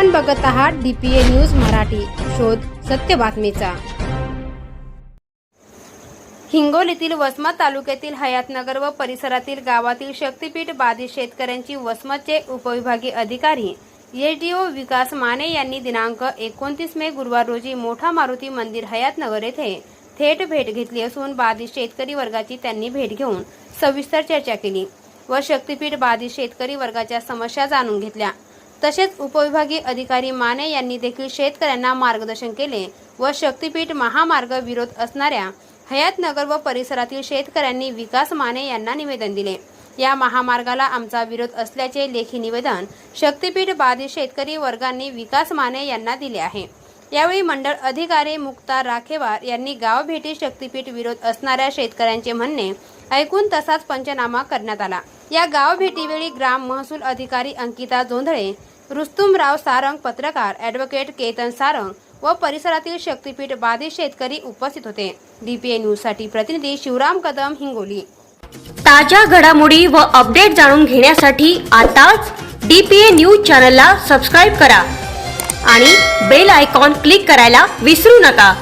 आपण बघत आहात डीपीए न्यूज मराठी. शोध सत्य बातमीचा. हिंगोलीतील वसमत तालुक्यातील हयातनगर व परिसरातील गावातील शक्तीपीठ बाधित शेतकऱ्यांची वसमतचे उपविभागीय अधिकारी एसडीओ विकास माने यांनी दिनांक एकोणतीस मे गुरुवार रोजी मोठा मारुती मंदिर हयातनगर येथे थेट भेट घेतली असून बाधित शेतकरी वर्गाची त्यांनी भेट घेऊन सविस्तर चर्चा केली व शक्तीपीठ बाधित शेतकरी वर्गाच्या समस्या जाणून घेतल्या. तसेच उपविभागीय अधिकारी माने यांनी देखील शेतकऱ्यांना मार्गदर्शन केले व शक्तीपीठ महामार्ग विरोध असणाऱ्या हयातनगर व परिसरातील शेतकऱ्यांनी विकास माने यांना निवेदन दिले. या महामार्गाला आमचा विरोध असल्याचे लेखी निवेदन शक्तीपीठ बाधित शेतकरी वर्गांनी विकास माने यांना दिले आहे. यावेळी मंडळ अधिकारी मुक्ता राखेवार यांनी गावभेटी शक्तीपीठ विरोध असणाऱ्या शेतकऱ्यांचे म्हणणे ऐकून तसाच पंचनामा करण्यात आला. या गाव भेटीवेळी ग्राम महसूल अधिकारी अंकिता जोंधळे रुस्तुमराव सारंग पत्रकार ॲडव्होकेट केतन सारंग व परिसरातील शक्तीपीठ बाधित शेतकरी उपस्थित होते. डीपीए न्यूजसाठी प्रतिनिधी शिवराम कदम हिंगोली. ताज्या घडामोडी व अपडेट जाणून घेण्यासाठी आताच डीपीए न्यूज चॅनलला सबस्क्राईब करा आणि बेल आयकॉन क्लिक करायला विसरू नका.